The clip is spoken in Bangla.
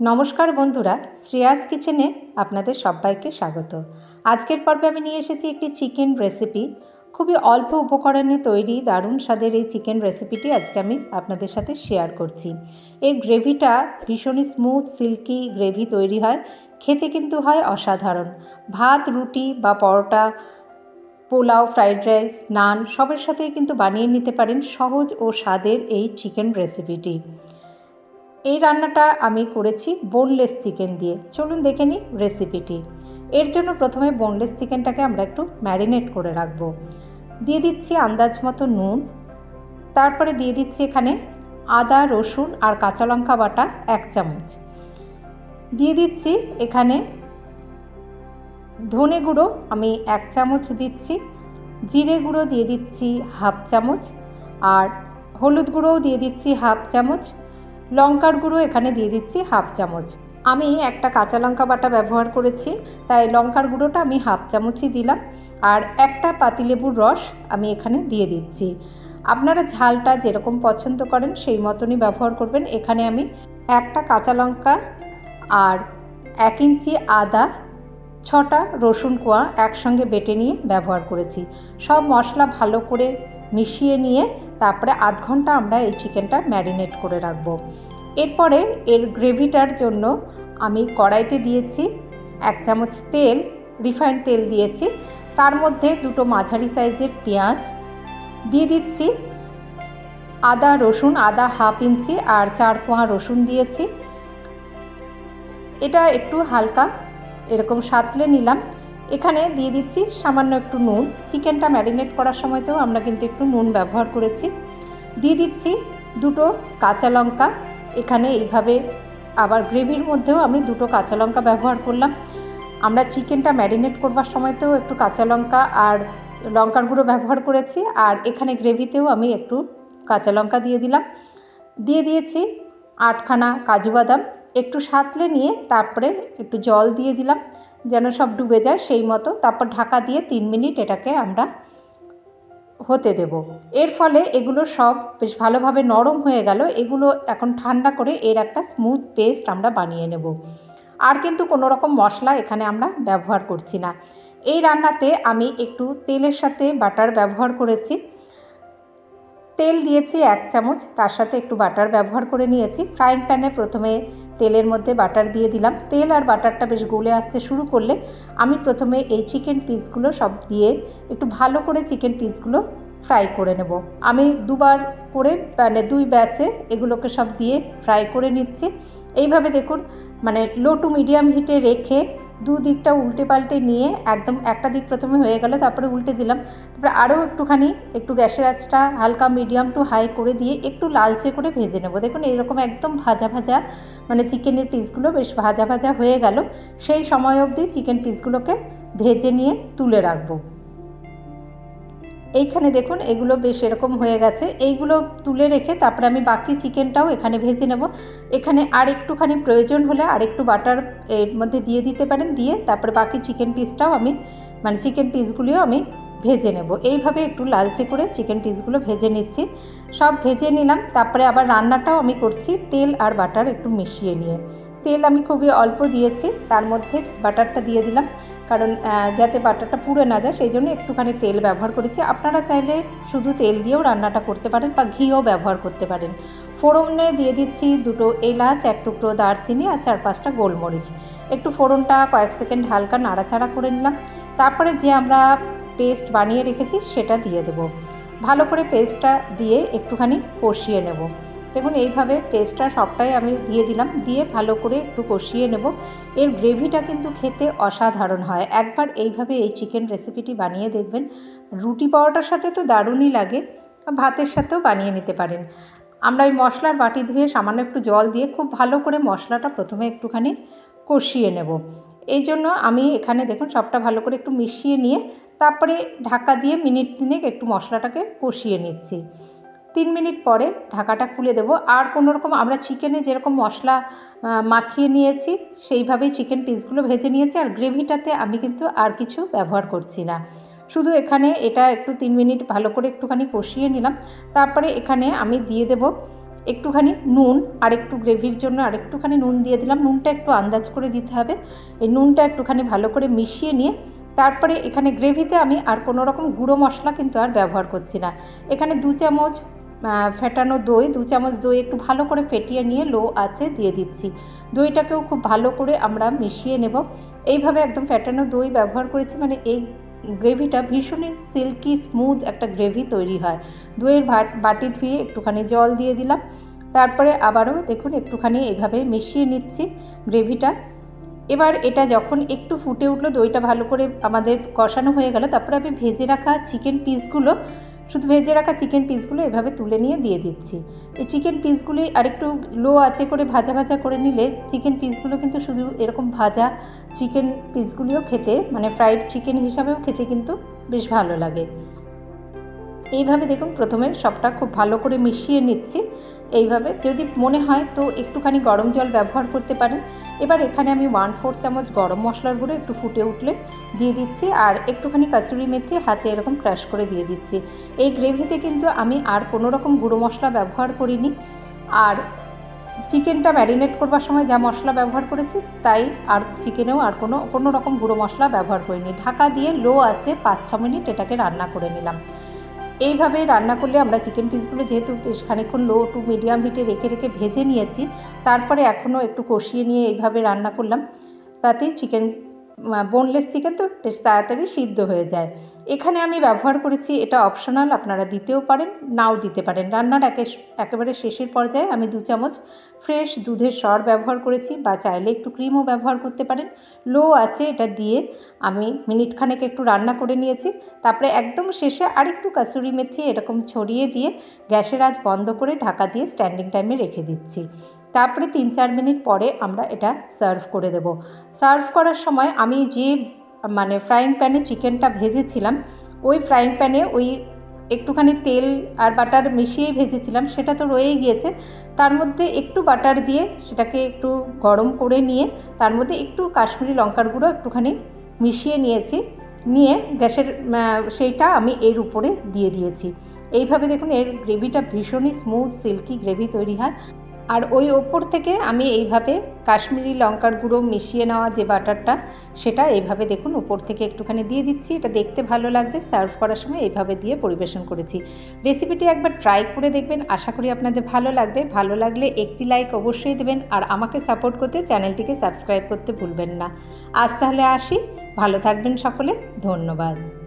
নমস্কার বন্ধুরা, শ্রেয়াস কিচেনে আপনাদের সবাইকে স্বাগত। আজকের পর্বে আমি নিয়ে এসেছি একটি চিকেন রেসিপি। খুবই অল্প উপকরণে তৈরি দারুণ স্বাদের এই চিকেন রেসিপিটি আজকে আমি আপনাদের সাথে শেয়ার করছি। এর গ্রেভিটা ভীষণই স্মুথ, সিল্কি গ্রেভি তৈরি হয়। খেতে কিন্তু হয় অসাধারণ। ভাত, রুটি বা পরোটা, পোলাও, ফ্রাইড রাইস, নান সবের সাথেই কিন্তু বানিয়ে নিতে পারেন সহজ ও স্বাদের এই চিকেন রেসিপিটি। এই রান্নাটা আমি করেছি বোনলেস চিকেন দিয়ে। চলুন দেখে নিই রেসিপিটি এর জন্য প্রথমে বোনলেস চিকেনটাকে আমরা একটু ম্যারিনেট করে রাখব। দিয়ে দিচ্ছি আন্দাজ মতো নুন। তারপরে দিয়ে দিচ্ছি এখানে আদা, রসুন আর কাঁচা লঙ্কা বাটা এক চামচ। দিয়ে দিচ্ছি এখানে ধনে গুঁড়ো আমি এক চামচ দিচ্ছি। জিরে গুঁড়ো দিয়ে দিচ্ছি হাফ চামচ। আর হলুদ গুঁড়োও দিয়ে দিচ্ছি হাফ চামচ। লঙ্কার গুঁড়ো এখানে দিয়ে দিচ্ছি হাফ চামচ। আমি একটা কাঁচা লঙ্কা বাটা ব্যবহার করেছি, তাই লঙ্কার গুঁড়োটা আমি হাফ চামচই দিলাম। আর একটা পাতিলেবুর রস আমি এখানে দিয়ে দিচ্ছি। আপনারা ঝালটা যেরকম পছন্দ করেন সেই মতনই ব্যবহার করবেন। এখানে আমি একটা কাঁচা লঙ্কা আর এক ইঞ্চি আদা, ছটা রসুন কোয়া একসঙ্গে বেটে নিয়ে ব্যবহার করেছি। সব মশলা ভালো করে মিশিয়ে নিয়ে তারপরে আধ ঘণ্টা আমরা এই চিকেনটা ম্যারিনেট করে রাখব। এরপরে এর গ্রেভিটার জন্য আমি কড়াইতে দিয়েছি এক চামচ তেল, রিফাইন্ড তেল দিয়েছি। তার মধ্যে দুটো মাঝারি সাইজের পেঁয়াজ দিয়ে দিচ্ছি, আদা, রসুন, আদা হাফ ইঞ্চি আর চার কোয়া রসুন দিয়েছি। এটা একটু হালকা, এরকম সাতলে নিলাম। এখানে দিয়ে দিচ্ছি সামান্য একটু নুন। চিকেনটা ম্যারিনেট করার সময়তেও আমরা কিন্তু একটু নুন ব্যবহার করেছি। দিয়ে দিচ্ছি দুটো কাঁচা লঙ্কা। এখানে এইভাবে আবার গ্রেভির মধ্যেও আমি দুটো কাঁচা লঙ্কা ব্যবহার করলাম। আমরা চিকেনটা ম্যারিনেট করবার সময়তেও একটু কাঁচা লঙ্কা আর লঙ্কার গুঁড়ো ব্যবহার করেছি আর এখানে গ্রেভিতেও আমি একটু কাঁচা লঙ্কা দিয়ে দিলাম। দিয়ে দিয়েছি আটখানা কাজু বাদাম। একটু সাঁতলে নিয়ে তারপরে একটু জল দিয়ে দিলাম। যেন সব ডুবে যায় সেই মতো। তারপর ঢাকা দিয়ে তিন মিনিট এটাকে আমরা হতে দেব। এর ফলে এগুলো সব বেশ ভালোভাবে নরম হয়ে গেল। এগুলো এখন ঠান্ডা করে এর একটা স্মুথ পেস্ট আমরা বানিয়ে নেব। আর কিন্তু কোনো রকম মশলা এখানে আমরা ব্যবহার করছি না। এই রান্নাতে আমি একটু তেলের সাথে বাটার ব্যবহার করেছি। তেল দিয়েছি এক চামচ, তার সাথে একটু বাটার ব্যবহার করে নিয়েছি। ফ্রাইং প্যানে প্রথমে তেলের মধ্যে বাটার দিয়ে দিলাম। তেল আর বাটারটা বেশ গলে আসতে শুরু করলে আমি প্রথমে এই চিকেন পিসগুলো সব দিয়ে একটু ভালো করে চিকেন পিসগুলো ফ্রাই করে নেব। আমি দুবার করে মানে দুই ব্যাচে এগুলোকে সব দিয়ে ফ্রাই করে নিচ্ছি। এইভাবে দেখুন মানে লো টু মিডিয়াম হিটে রেখে দু দিকটা উল্টে পাল্টে নিয়ে একদম একটা দিক প্রথমে হয়ে গেল, তারপরে উল্টে দিলাম। তারপরে আরও একটুখানি, একটু গ্যাসের আঁচটা হালকা মিডিয়াম টু হাই করে দিয়ে একটু লালচে করে ভেজে নেব। দেখুন, এরকম একদম ভাজা ভাজা মানে চিকেনের পিসগুলো বেশ ভাজা ভাজা হয়ে গেল। সেই সময় অবধি চিকেন পিসগুলোকে ভেজে নিয়ে তুলে রাখব। এইখানে দেখুন, এগুলো বেশ এরকম হয়ে গেছে। এইগুলো তুলে রেখে তারপরে আমি বাকি চিকেনটাও এখানে ভেজে নেব। এখানে আর একটুখানি প্রয়োজন হলে আর একটু বাটার এর মধ্যে দিয়ে দিতে পারেন, দিয়ে তারপরে বাকি চিকেন পিসটাও আমি মানে চিকেন পিসগুলিও আমি ভেজে নেব। এইভাবে একটু লালচে করে চিকেন পিসগুলো ভেজে নিচ্ছি। সব ভেজে নিলাম, তারপরে আবার রান্নাটাও আমি করছি, তেল আর বাটার একটু মিশিয়ে নিয়ে। তেল আমি খুবই অল্প দিয়েছি, তার মধ্যে বাটারটা দিয়ে দিলাম। কারণ যাতে বাটারটা পুড়ে না যায়, সেই জন্য একটুখানি তেল ব্যবহার করেছি। আপনারা চাইলে শুধু তেল দিয়েও রান্নাটা করতে পারেন বা ঘিও ব্যবহার করতে পারেন। ফোড়নে দিয়ে দিচ্ছি দুটো এলাচ, এক টুকরো দারচিনি আর চার পাঁচটা গোলমরিচ। একটু ফোড়নটা কয়েক সেকেন্ড হালকা নাড়াচাড়া করে নিলাম। তারপরে যে আমরা পেস্ট বানিয়ে রেখেছি, সেটা দিয়ে দেবো। ভালো করে পেস্টটা দিয়ে একটুখানি কষিয়ে নেব। দেখুন, এইভাবে পেস্টটা সবটাই আমি দিয়ে দিলাম। দিয়ে ভালো করে একটু কষিয়ে নেব। এর গ্রেভিটা কিন্তু খেতে অসাধারণ হয়। একবার এইভাবে এই চিকেন রেসিপিটি বানিয়ে দেখবেন। রুটি পাওয়াটার সাথে তো দারুণই লাগে। ভাতের সাথেও বানিয়ে নিতে পারেন। আমরা ওই মশলার বাটি ধুয়ে সামান্য একটু জল দিয়ে খুব ভালো করে মশলাটা প্রথমে একটুখানি কষিয়ে নেব। এই জন্য আমি এখানে দেখুন, সবটা ভালো করে একটু মিশিয়ে নিয়ে, তারপরে ঢাকা দিয়ে মিনিট তিনেক একটু মশলাটাকে কষিয়ে নিচ্ছি। তিন মিনিট পরে ঢাকাটা খুলে দেবো। আর কোনো রকম আমরা চিকেনে যেরকম মশলা মাখিয়ে নিয়েছি, সেইভাবেই চিকেন পিসগুলো ভেজে নিয়েছি। আর গ্রেভিটাতে আমি কিন্তু আর কিছু ব্যবহার করছি না। শুধু এখানে এটা একটু তিন মিনিট ভালো করে একটুখানি কষিয়ে নিলাম। তারপরে এখানে আমি দিয়ে দেব একটুখানি নুন, আর একটু গ্রেভির জন্য আর একটুখানি নুন দিয়ে দিলাম। নুনটা একটু আন্দাজ করে দিতে হবে। এই নুনটা একটুখানি ভালো করে মিশিয়ে নিয়ে তারপরে এখানে গ্রেভিতে আমি আর কোনো রকম গুঁড়ো মশলা কিন্তু আর ব্যবহার করছি না। এখানে দু চামচ ফেটানো দই, দু চামচ দই একটু ভালো করে ফেটিয়ে নিয়ে লো আছে দিয়ে দিচ্ছি। দইটাকেও খুব ভালো করে আমরা মিশিয়ে নেব। এইভাবে একদম ফেটানো দই ব্যবহার করেছি মানে এই গ্রেভিটা ভীষণই সিল্কি স্মুথ একটা গ্রেভি তৈরি হয়। দইয়ের বাটি ধুয়ে একটুখানি জল দিয়ে দিলাম। তারপরে আবারও দেখুন একটুখানি এইভাবে মিশিয়ে নিচ্ছি গ্রেভিটা। এবার এটা যখন একটু ফুটে উঠল, দইটা ভালো করে আমাদের কষানো হয়ে গেল, তারপরে আমি ভেজে রাখা চিকেন পিসগুলো শুধু ভেজে রাখা চিকেন পিসগুলো এভাবে তুলে নিয়ে দিয়ে দিচ্ছি। এই চিকেন পিসগুলি আরেকটু লো আছে করে ভাজা ভাজা করে নিলে চিকেন পিসগুলো কিন্তু শুধু এরকম ভাজা চিকেন পিসগুলিও খেতে মানে ফ্রাইড চিকেন হিসাবেও খেতে কিন্তু বেশ ভালো লাগে। এইভাবে দেখুন প্রথমে সবটা খুব ভালো করে মিশিয়ে নিচ্ছি। এইভাবে যদি মনে হয় তো একটুখানি গরম জল ব্যবহার করতে পারেন। এবার এখানে আমি ওয়ান ফোর চামচ গরম মশলার গুঁড়ো একটু ফুটে উঠলে দিয়ে দিচ্ছি আর একটুখানি কাসুরি মেথি হাতে এরকম ক্রাশ করে দিয়ে দিচ্ছি। এই গ্রেভিতে কিন্তু আমি আর কোনো রকম গুঁড়ো মশলা ব্যবহার করিনি। আর চিকেনটা ম্যারিনেট করবার সময় যা মশলা ব্যবহার করেছি তাই আর চিকেনেও আর কোনো কোনো রকম গুঁড়ো মশলা ব্যবহার করিনি। ঢাকা দিয়ে লো আছে পাঁচ ছ মিনিট এটাকে রান্না করে নিলাম। এইভাবে রান্না করলে আমরা চিকেন পিসগুলো যেহেতু বেশ খানিক্ষণ লো টু মিডিয়াম হিটে রেখে রেখে ভেজে নিয়েছি, তারপরে এখনও একটু কষিয়ে নিয়ে এইভাবে রান্না করলাম। তাতে চিকেন বোনলেস চিকেন তো বেশ তাড়াতাড়ি সিদ্ধ হয়ে যায়। এখানে আমি ব্যবহার করেছি, এটা অপশনাল আপনারা দিতেও পারেন, নাও দিতে পারেন। রান্নার একে একেবারে শেষের পর্যায়ে আমি দু চামচ ফ্রেশ দুধের সর ব্যবহার করেছি, বা চাইলে একটু ক্রিমও ব্যবহার করতে পারেন। লো আছে, এটা দিয়ে আমি মিনিট খানেক একটু রান্না করে নিয়েছি। তারপরে একদম শেষে আরেকটু কাসুরি মেথি এরকম ছড়িয়ে দিয়ে গ্যাসের আজ বন্ধ করে ঢাকা দিয়ে স্ট্যান্ডিং টাইমে রেখে দিচ্ছি। তারপরে তিন চার মিনিট পরে আমরা এটা সার্ভ করে দেব। সার্ভ করার সময় আমি যে মানে ফ্রাইং প্যানে চিকেনটা ভেজেছিলাম, ওই ফ্রাইং প্যানে ওই একটুখানি তেল আর বাটার মিশিয়েই ভেজেছিলাম, সেটা তো রয়েই গিয়েছে। তার মধ্যে একটু বাটার দিয়ে সেটাকে একটু গরম করে নিয়ে, তার মধ্যে একটু কাশ্মীরি লঙ্কার গুঁড়ো একটুখানি মিশিয়ে নিয়েছি, নিয়ে গ্যাসের সেইটা আমি এর উপরে দিয়ে দিয়েছি। এইভাবে দেখুন, এর গ্রেভিটা ভীষণই স্মুথ সিল্কি গ্রেভি তৈরি হয়। আর ওই ওপর থেকে আমি এইভাবে কাশ্মীরি লঙ্কার গুঁড়ো মিশিয়ে নেওয়া যে বাটারটা, সেটা এইভাবে দেখুন উপর থেকে একটুখানি দিয়ে দিচ্ছি। এটা দেখতে ভালো লাগবে। সার্ভ করার সময় এইভাবে দিয়ে পরিবেশন করেছি। রেসিপিটি একবার ট্রাই করে দেখবেন। আশা করি আপনাদের ভালো লাগবে। ভালো লাগলে একটি লাইক অবশ্যই দেবেন আর আমাকে সাপোর্ট করতে চ্যানেলটিকে সাবস্ক্রাইব করতে ভুলবেন না। আজ তাহলে আসি। ভালো থাকবেন সকলে। ধন্যবাদ।